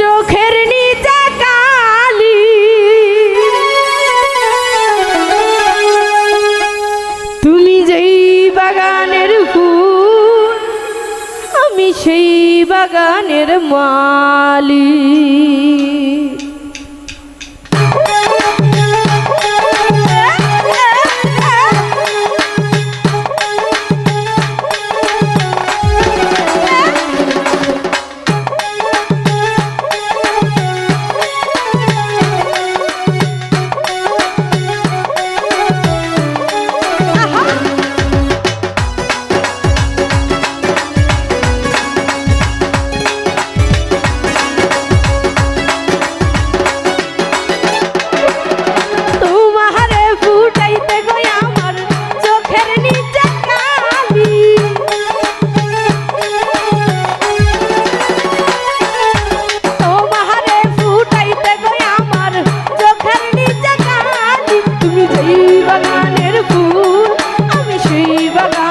চোখের নিচে কালি। তুমি যেই বাগানের ফুল আমি সেই বাগানের মালি তুমি সেই বাগানের ফুল আমি সেই বাগান